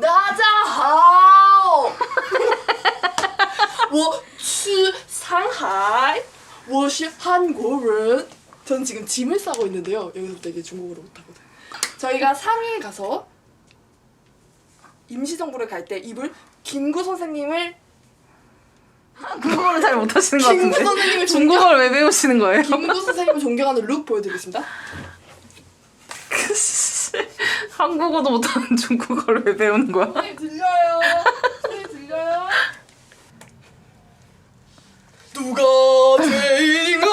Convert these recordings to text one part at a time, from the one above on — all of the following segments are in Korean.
大家好，我是上海，我是韩国人. 저는 지금 짐을 싸고 있는데요. 여기서부터 이제 중국어를 못하거든. 저희가 상해에 가서 임시정부를 갈 때 입을 김구 선생님을 한국어를 잘 못하시는 것 김구 같은데 선생님을 존경 중국어를 왜 배우시는 거예요? 김구 선생님을 존경하는 룩 보여드리겠습니다. 한국어도 못하는 중국어를 왜 배우는 거야? 소리 들려요. 소리 들려요. 누가 죄인인가?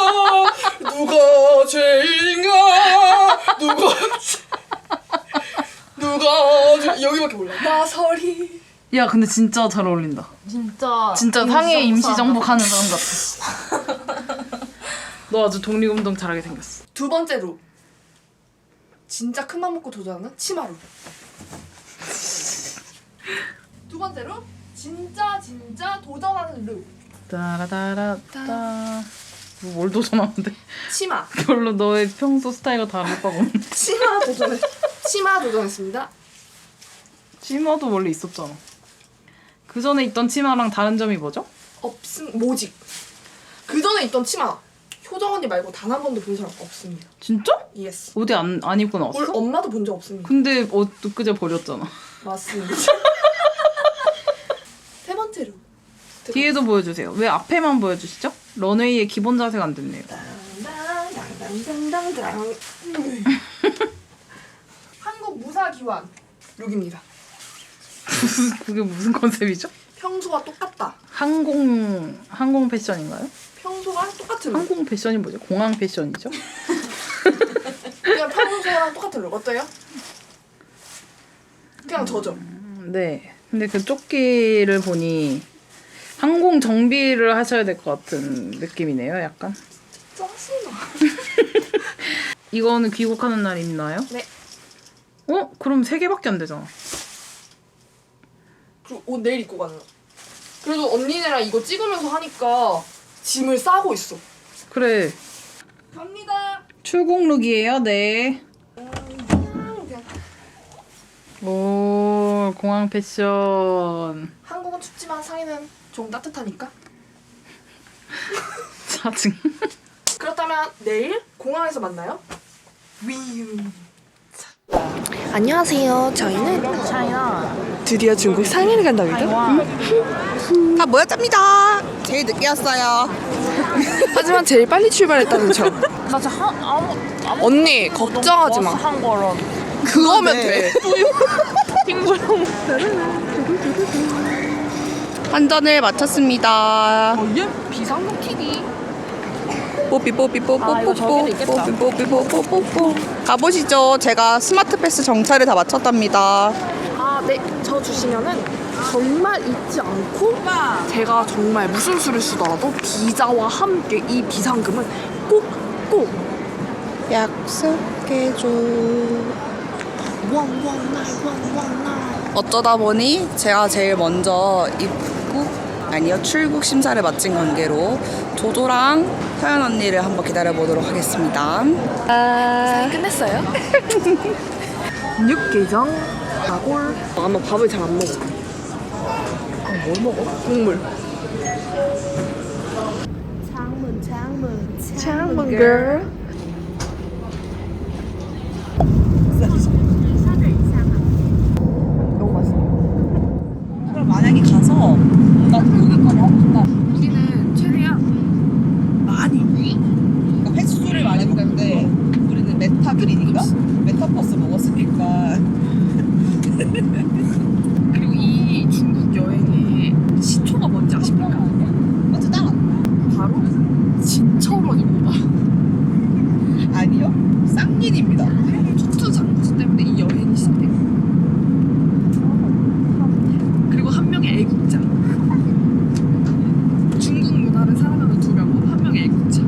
누가 죄인인가? 누가 죄... 누가 죄... 여기밖에 몰라. 나설이. 야 근데 진짜 잘 어울린다 진짜 진짜 상해 임시정부 가 가는 사람 같아 너 아주 독립운동 잘하게 생겼어 두 번째 룩. 진짜 큰 맘 먹고 도전하는 치마 룩. 두 번째 룩. 진짜 진짜 도전하는 룩. 따라따라 따 뭘 도전하는데 치마. 별로 너의 평소 스타일과 다를 바가 없네 치마 도전했. 치마 도전했습니다. 치마도 원래 있었잖아 그 전에 있던 치마랑 다른 점이 뭐죠? 없음 모직. 그 전에 있던 치마 효정 언니 말고 단 한 번도 본 사람 없습니다. 진짜? 예스. 어디 안, 안 입고 나왔어? 우리 엄마도 본 적 없습니다. 근데 어, 엊그제 버렸잖아 맞습니다. 세 번째 룩. 뒤에도 보여주세요 왜 앞에만 보여주시죠? 런웨이의 기본 자세가 안 됐네요. 한국 무사기환 룩입니다. 그게 무슨 컨셉이죠? 평소와 똑같다. 항공 항공 패션인가요? 평소와 똑같은 룩. 항공 패션이 뭐죠? 공항 패션이죠? 그냥 평소랑 똑같은 룩 어때요? 그냥 저죠. 음, 네. 근데 그 조끼를 보니 항공 정비를 하셔야 될 것 같은 느낌이네요. 약간. 짜증나. 이거는 귀국하는 날 입나요? 네. 어? 그럼 세 개밖에 안 되잖아. 그리고 옷 내일 입고 가는 거. 그래도 언니네랑 이거 찍으면서 하니까 짐을 싸고 있어. 그래. 갑니다. 출국 룩이에요. 네. 오 공항 패션. 한국은 춥지만 상해는 좀 따뜻하니까. 짜증. 그렇다면 내일 공항에서 만나요. 위유. 안녕하세요. 저희는 드디어 중국 상해를 간답니다. 다 모였답니다. 제일 늦게 왔어요. 하지만 제일 빨리 출발했다는 점. 나 진짜 한 아무 아무 언니 걱정하지 마. 한 거라 그거면 돼. 핑구형 환전을 마쳤습니다. 얘 비상금 TV. 뽀삐 뽀삐 뽀뽀 아, 이거 뽀뽀 저기도 있겠다. 뽀삐 뽀삐 뽀뽀 뽀뽀 가보시죠. 제가 스마트 패스 정찰을 다 마쳤답니다. 아, 네. 저 주시면은 정말 잊지 않고 제가 정말 무슨 수를 쓰더라도 비자와 함께 이 비상금은 꼭꼭 약속해줘. 어쩌다 보니 제가 제일 먼저 입국 아니요 출국 심사를 마친 관계로 조조랑 서연 언니를 한번 기다려 보도록 하겠습니다. 아, 끝냈어요? 육개장 다골 아마 밥을 잘 안 먹어 아, 뭘 먹어? 국물. 창문 창문 창문 girl. 너무 맛있어. 그럼 만약에 가서 나 여기까지 하고 싶다. 우리는 최대한 많이. 그러니까 횟수를 말해보겠는데 우리는 메타그린인가? 메타버스 먹었으니까 그리고 이 중국 여행의 시초가 뭔지 아십니까? 맞다 바로 진철원입니다 아니요 쌍린입니다 투투 장수 때문에 이 여행이 시작된 그리고 한 명의 애국자 중국 문화를 사랑하는 두 명은 한 명의 애국자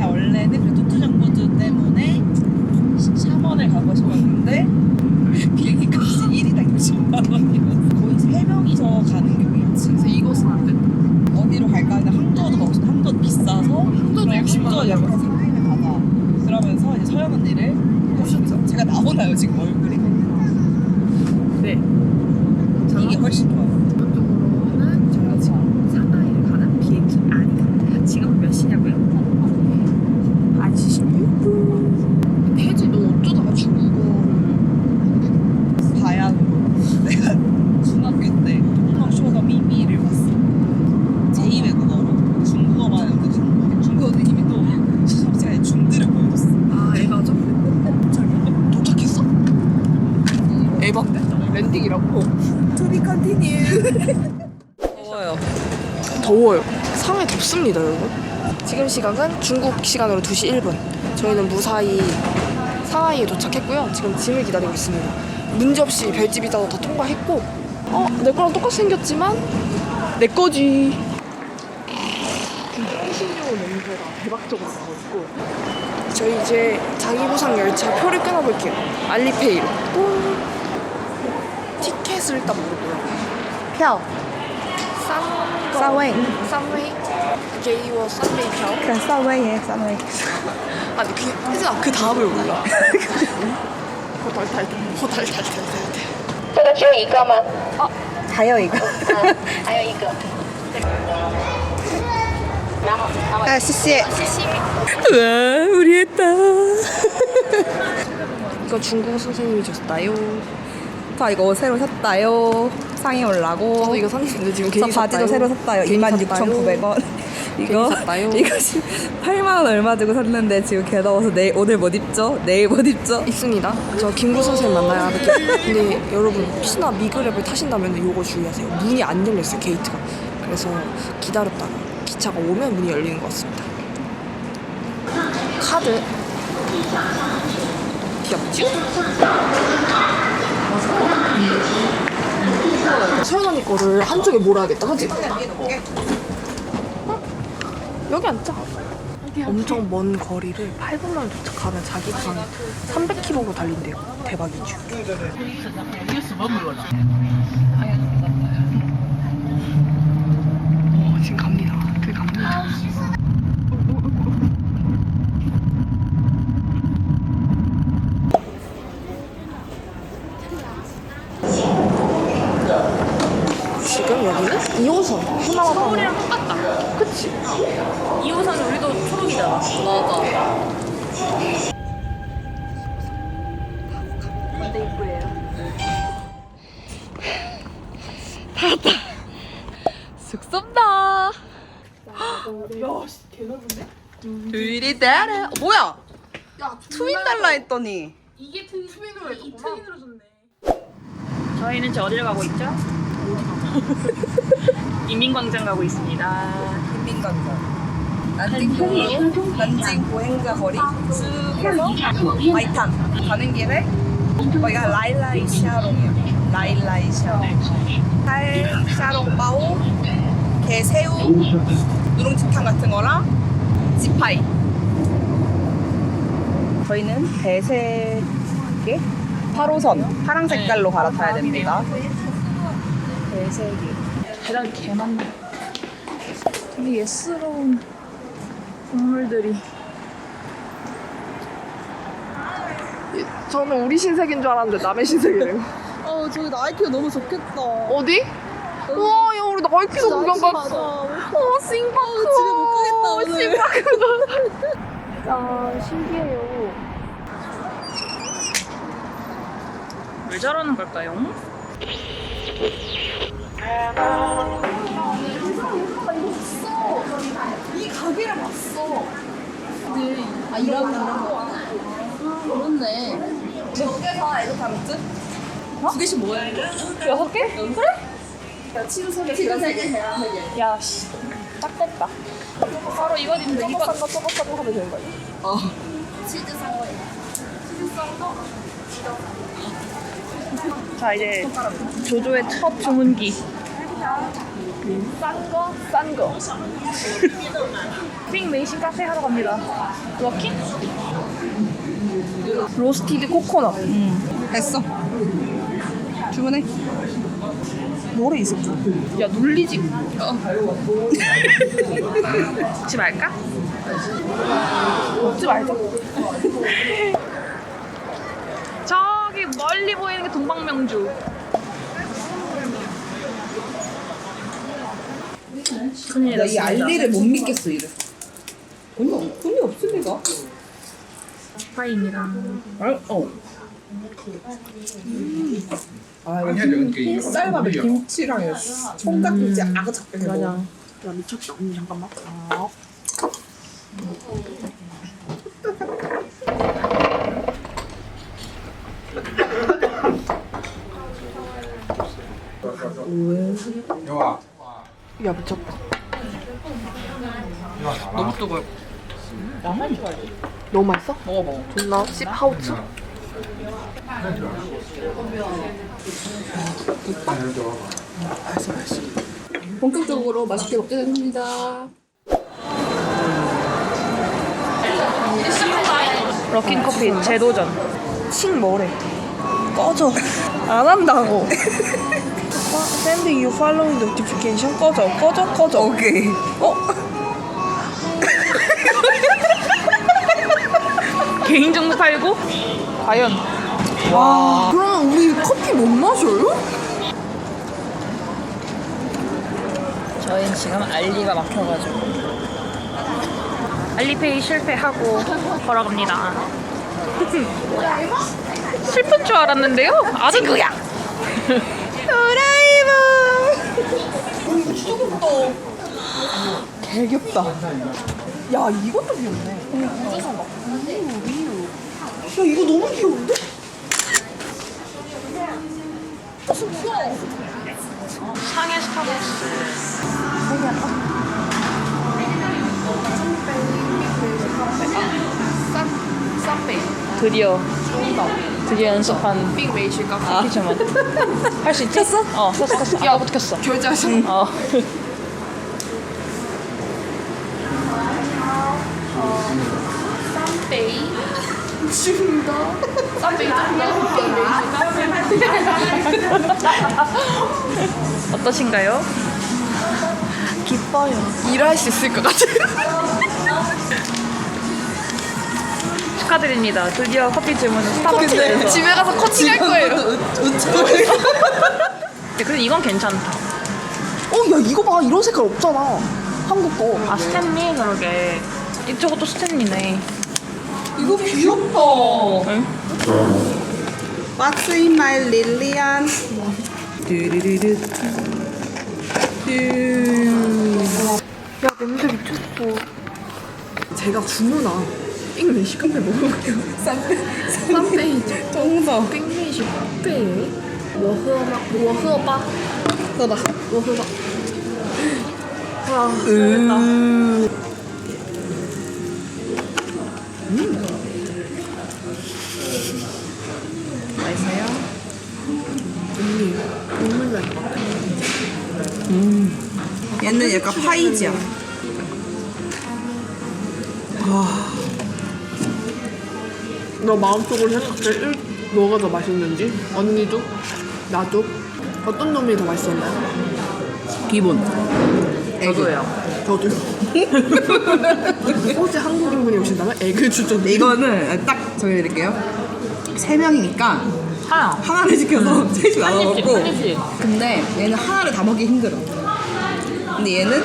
야, 원래는 그 투투 정보주 때문에 샤먼을 가고 싶었는데 비행기 값이 1인당 60만 원 훨씬 좋아요. 기본적으로는 저희가 지금 상하이를 가는 비행기 안입니다. 지금 몇 시냐고요? 1시 16분. 혜지 너 어쩌다가 중국어를 바야 내가 중학교 때 토마쇼더 미미를 봤어. 제2 외국어로 중국어만 연습 중국어. 중국어 선생님이 또 시험 시간에 중들을 보여줬어. 아 에바죠? 도착했어? 에바 랜딩이라고? To be continued. 더워요. 더워요. 상해 덥습니다, 여러분. 지금 시각은 중국 시간으로 2시 1분. 저희는 무사히 상하이에 도착했고요. 지금 짐을 기다리고 있습니다. 문제없이 별집 이자도 다 통과했고, 어, 내 거랑 똑같이 생겼지만, 내 거지. 향신료 냄새가 대박적으로 나고 있고, 저희 이제 자기 보상 열차 표를 끊어볼게요. 알리페이로. 또 티켓을 일단 모르고요. 票三 个三位三位给我三枚票。 그래 사웨이에 사웨이. 아니 그 혜진아 그 다음을 몰라. 호달달달 호달달달달. 这个只有一个吗？ 다요 이거. 还有一个。 아 씨씨. 와 우리 했다. 이거 중국어 선생님이 줬어요. 저 이거 옷 새로 샀다요. 상의 올라고. 저도 이거 샀는데 지금 저 괜히 바지도 샀다요. 새로 샀다요. 괜히 26,900원. 이거 샀다요. 이거 8만 원 얼마 주고 샀는데 지금 개 더워서 내일 오늘 못 입죠? 내일 못 입죠? 있습니다. 저 김구 선생님 만나야 하겠죠. 근데 여러분 혹시나 미그랩을 타신다면 이거 주의하세요. 문이 안 열렸어요 게이트가. 그래서 기다렸다가 기차가 오면 문이 열리는 것 같습니다. 카드 귀엽지? 서연 언니 거를 한쪽에 몰아야겠다? 어? 여기 앉자. 엄청 먼 거리를 8분 만에 도착하면 자기가 한 300km로 달린대요. 대박이죠. 어, 지금 갑니다. 지금 여기는 2호선 하나만 서울이랑 똑같다. 그치? 2호선 우리도 초록이잖아. 맞아. 쑥섭다. 둘이 대래. 어, 뭐야? 트윈 달라 했더니. 이게 트윈으로 했구나. 트윈으로 줬네. 저희는 지금 어디를 가고 있죠? 인민광장 가고 있습니다. 인민광장. 난징 난징 보행자 거리 쭉 해서 마이탄 가는 길에 여기가 라일라이 샤롱이야. 라일라이 샤롱. 살 샤롱 바오, 게 새우, 누룽지탕 같은 거랑 지파이. 저희는 배색에 8호선 파랑 색깔로 갈아타야 됩니다. 배색이. 계단 개 많네. 되게 예스러운 동물들이. 저는 우리 신세계인 줄 알았는데 남의 신세계래요. 어, 저기 나이키가 너무 좋겠다. 어디? 우와, 야, 우리 나이키도 구경 갔어. 어, 싱파크. 집에 못 가겠다, 오늘. 싱파크. 아, 신기해요. 왜 저러는 걸까요? 이 가게를 봤어. 근데 아 일하고 있는 거. 그렇네. 몇개다 에르타미트? 두 개씩 뭐야? 여섯 개? 그래? 치즈 세 개, 치즈 세 개. 야, 씨. 딱 됐다. 바로 이거 입는데 이거. 싼거 저거 싸고 하면 되는 거 아니야? 어. 자, 이제 조조의 첫 주문기. 싼 거, 싼 거. 핑 메이신 카페 하러 갑니다. 워킹? 로스티드 코코넛. 됐어. 주문해. 뭐래 이 새끼 야 놀리지. 어. 먹지 말까? 먹지 말자. 저기 멀리 보이는 게 동방명주. 큰일 나 이 났습니다. 알리를 못 믿겠어 이래서 돈이, 없- 돈이 없을 리가 파인이랑. 어, 어. 아, 이거 흰, 흰 쌀밥에 김치랑 총각김치 아그작하게 먹어. 야 미쳤다. 언니 잠깐만. 야 미쳤다. 너무 뜨거워. 너무 맛있어? 먹어 먹어. 존나 씹 하우츠 본격적으로 맛있게 먹게 됩니다. 럭킨 커피 재도전. 칭 뭐래 꺼져 안 한다고 Sending you following notification 꺼져 꺼져 꺼져 오케이. 어? 개인정보 팔고? 과연 와 그럼 우리 커피 못 마셔요? 저희는 지금 알리가 막혀가지고 알리페이 실패하고 걸어갑니다. 슬픈 줄 알았는데요? 아직구야. 개겹다 야 이것도 귀엽네 야 이거 너무 귀여운데? 상해 스타벅스. 드디어 드디어 연습한 메이실 커피 주문. 할수 있지? 켰어? 어, 켰어, 켰어. 아까부터 켰어. 결제하셨어 어. 메이실 어떠신가요? 기뻐요 일할 수 있을 것 같아요 축하드립니다. 드디어 커피 주문은 스타벅스에서. 집에 가서 커팅할 거예요 네, 그래도 이건 괜찮다. 어, 야, 이거 봐. 이런 색깔 없잖아. 한국 거. 아 스탠리 그러게. 이쪽은 또 스탠리네. 이거 귀엽다. What's in my Lilian? 뚜루루루. 야, 냄새 미쳤어. 제가 주문한 빅메시 카페 먹어볼게요. 쌈페, 쌈페이. 정석. 빅메시 카페. 我喝吗?我喝吧.喝吧.我喝吧. 아, 음. 맛 얘는 약간 파이지야. 너 마음속으로 생각해. 일, 뭐가 더 맛있는지? 언니도? 나도? 어떤 놈이 더 맛있었나요? 기본. 저도요. 저도요. 혹시 한국인 분이 오신다면 에그 추천. 이거는 딱 정해드릴게요. 세 명이니까 하나. 하나를 시켜서 셋이 나눠 한 입씩, 먹고. 한 입씩. 근데 얘는 하나를 다 먹기 힘들어. 근데 얘는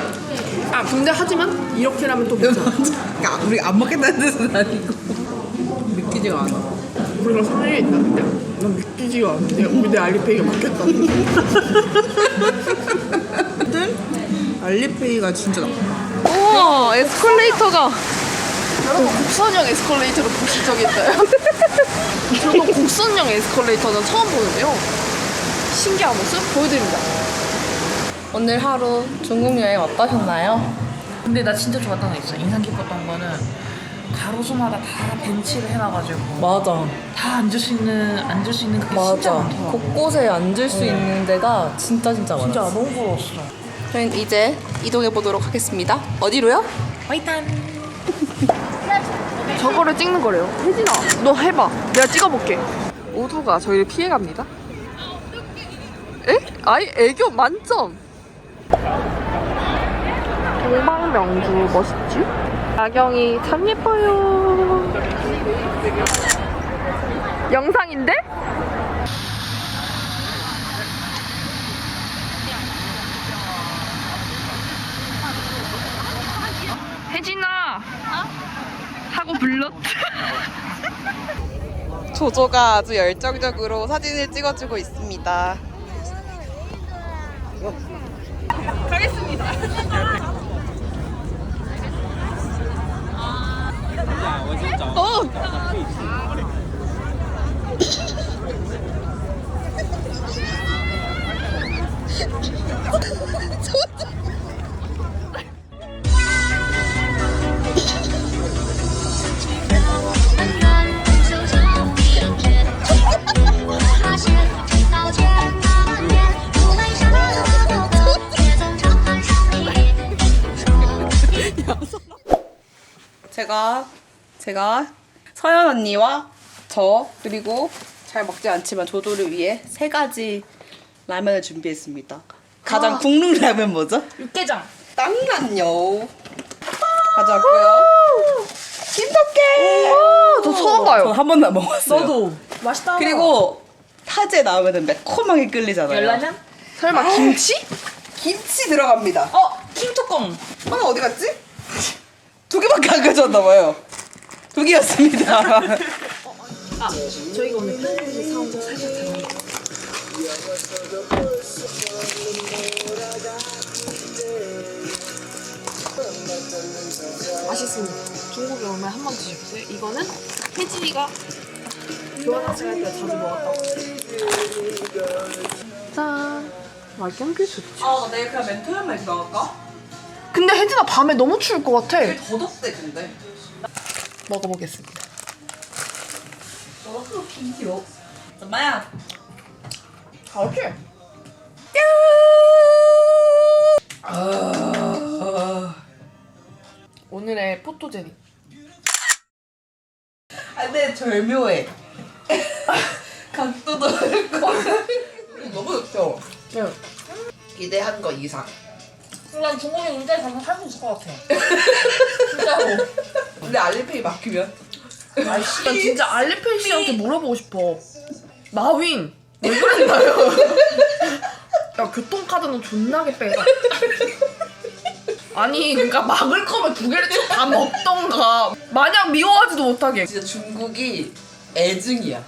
아, 근데 하지만 이렇게라면 또 괜찮아. 그러니까 우리가 안 먹겠다는 뜻은 아니고 믿기지가 않아. 우리가 성향이 있다는데 난 믿기지가 않는데 우리 내 알리페이가. 들 알리페이가 진짜 나. 우와 에스컬레이터가 여러분 곡선형 에스컬레이터로 보신 적 있나요? 저도 곡선형 에스컬레이터는 처음 보는데요. 신기한 모습 보여드립니다. 오늘 하루 중국 여행 어떠셨나요? 근데 나 진짜 좋았던 거 있어. 인상 깊었던 거는 가로수마다 다 벤치를 해놔가지고 맞아. 다 앉을 수 있는 앉을 수 있는 그게 진짜 맞아. 많더라고. 곳곳에 앉을 수 있는 데가 진짜 진짜 많아. 진짜 너무 부러웠어. 저희는 이제 이동해 보도록 하겠습니다. 어디로요? 화이탄. 저거를 찍는 거래요. 혜진아, 너 해봐. 내가 찍어볼게. 모두가 저희를 피해갑니다. 에? 아이 애교 만점. 동방명주 멋있지? 야경이 참 예뻐요. 영상인데? 조조가 아주 열정적으로 사진을 찍어주고 있습니다. 가겠습니다. 어! 제가 제가 서연 언니와 저 그리고 잘 먹지 않지만 조조를 위해 세 가지 라면을 준비했습니다. 가장 국룰 라면 뭐죠? 육개장. 땅란요 가져왔고요. 김덕게. 저 처음 봐요. 저한 번도 안 먹었어요. 너도 맛있다. 그리고 타제 나오면은 매콤하게 끌리잖아요. 열라면? 설마 김치? 김치 들어갑니다. 어 킹뚜껑. 하나 어디 갔지? 두 개밖에 안 가져왔나 봐요. 두 개였습니다. 저희가 오늘 편의점에서 사온 거 살짝 잘 맛있습니다. 중국에 오면 한 번 드셔보세요. 이거는 혜진이가 교환학생 할때 자주 먹었다고. 짠. 맛경기 좋지. 아, 내일 그냥 멘토연만 나갈까? 근데 혜진아 밤에 너무 추울 것 같아. 더 덥대 근데. 먹어보겠습니다. 너무 귀여워. 엄마야. 아, 오케이. 오늘의 포토제닉. 아, 근데 절묘해. 각도도 넓고. 너무 좋죠? 네. 기대한 거 이상. 난 중국에 운전해 가서 살수 있을 것 같아. 진짜로. 근데 알리페이 막히면? 나 진짜 알리페이 씨한테 물어보고 싶어. 마윈, 왜 그랬나요? 야, 교통카드는 존나게 빼라. 아니, 그러니까 막을 거면 두 개를 쭉 다 먹던가. 마냥 미워하지도 못하게. 진짜 중국이 애증이야.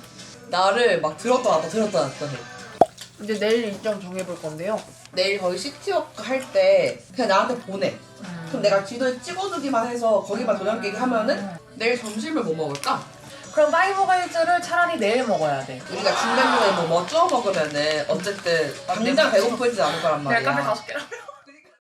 나를 막 들었다 놨다 들었다 놨다 해. 이제 내일 일정 정해볼 건데요. 내일 거기 시티워크 할 때 그냥 나한테 보내. 그럼 내가 지도에 찍어두기만 해서 거기만 도장 깨기 하면은 내일 점심을 뭐 먹을까? 그럼 파이버가이즈를 차라리 내일 먹어야 돼. 우리가 중간중간에 뭐, 뭐 쪼어 먹으면은 어쨌든 당장 배고프지 않을 거란 말이야. 내가 카페 다섯 개랑.